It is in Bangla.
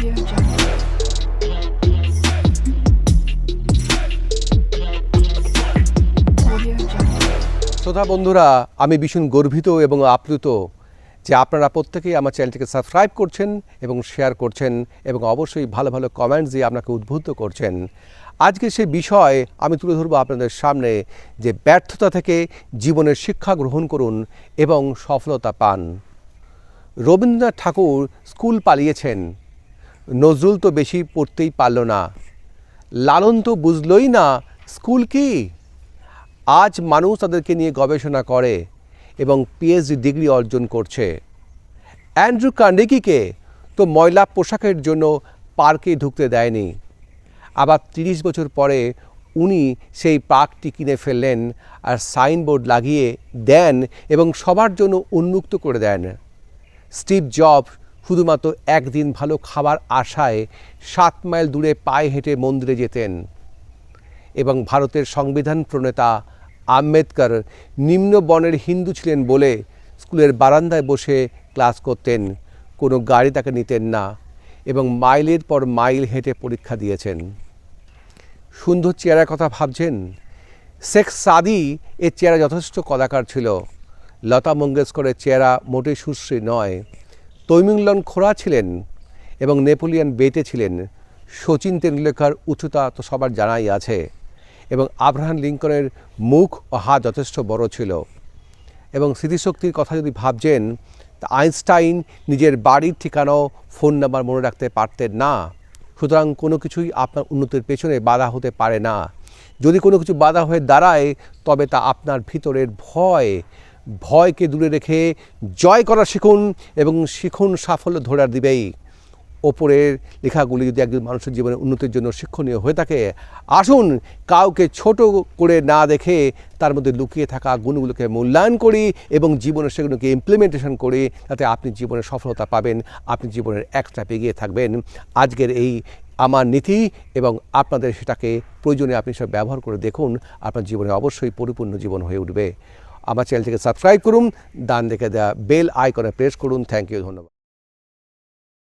শ্রোতা বন্ধুরা, আমি ভীষণ গর্বিত এবং আপ্লুত যে আপনারা প্রত্যেকেই আমার চ্যানেলটিকে সাবস্ক্রাইব করছেন এবং শেয়ার করছেন এবং অবশ্যই ভালো ভালো কমেন্টস দিয়ে আপনাকে উদ্বুদ্ধ করছেন। আজকে সেই বিষয় আমি তুলে ধরবো আপনাদের সামনে যে ব্যর্থতা থেকে জীবনের শিক্ষা গ্রহণ করুন এবং সফলতা পান। রবীন্দ্রনাথ ঠাকুর স্কুল পালিয়েছেন। নজরুল তো বেশি পড়তেই পারল না। লালন তো বুঝলই না, স্কুল কি? আজ মানুষ তাদেরকে নিয়ে গবেষণা করে এবং পিএইচডি ডিগ্রি অর্জন করছে। অ্যান্ড্রু কার্নেগিকে তো ময়লা পোশাকের জন্য পার্কে ঢুকতে দেয়নি। আবার তিরিশ বছর পরে উনি সেই পার্কটি কিনে ফেললেন আর সাইনবোর্ড লাগিয়ে দেন এবং সবার জন্য উন্মুক্ত করে দেন। স্টিভ জব শুধুমাত্র একদিন ভালো খাবার আশায় সাত মাইল দূরে পায়ে হেঁটে মন্দিরে যেতেন। এবং ভারতের সংবিধান প্রণেতা আম্বেদকর নিম্ন বর্ণের হিন্দু ছিলেন বলে স্কুলের বারান্দায় বসে ক্লাস করতেন। কোনো গাড়ি তাকে নিতেন না এবং মাইলের পর মাইল হেঁটে পরীক্ষা দিয়েছেন। সুন্দর চেহারার কথা ভাবছেন? শেখ সাদি এর চেহারা যথেষ্ট কলাকার ছিল। লতা মঙ্গেশকরের চেহারা মোটেই সুশ্রী নয়। তৈমিংলন খোড়া ছিলেন এবং নেপোলিয়ন বেটে ছিলেন। শচীন তেন্ডুলকর উচ্চতা তো সবার জানাই আছে এবং আব্রাহাম লিঙ্কনের মুখ ও হাত যথেষ্ট বড় ছিল। এবং স্মৃতিশক্তির কথা যদি ভাবছেন, তা আইনস্টাইন নিজের বাড়ির ঠিকানাও ফোন নাম্বার মনে রাখতে পারতেন না। সুতরাং কোনো কিছুই আপনার উন্নতির পেছনে বাধা হতে পারে না। যদি কোনো কিছু বাধা হয়ে দাঁড়ায়, তবে তা আপনার ভিতরের ভয় ভয়কে দূরে রেখে জয় করা শিখুন এবং শিখুন সাফল্য ধরার দিবেই। ওপরের লেখাগুলি যদি একজন মানুষের জীবনে উন্নতির জন্য শিক্ষণীয় হয়ে থাকে, আসুন কাউকে ছোট করে না দেখে তার মধ্যে লুকিয়ে থাকা গুণগুলোকে মূল্যায়ন করি এবং জীবনে সেগুলোকে ইমপ্লিমেন্টেশন করি যাতে আপনি জীবনে সফলতা পাবেন, আপনি জীবনের এক স্টেপ এগিয়ে থাকবেন। আজকের এই আমার নীতি এবং আপনাদের সেটাকে প্রয়োজনে আপনি সব ব্যবহার করে দেখুন, আপনার জীবনে অবশ্যই পরিপূর্ণ জীবন হয়ে উঠবে। আমার চ্যানেলটিকে সাবস্ক্রাইব করুন ডান দেখে দেওয়া বেল আইকনে প্রেস করুন। থ্যাংক ইউ ধন্যবাদ।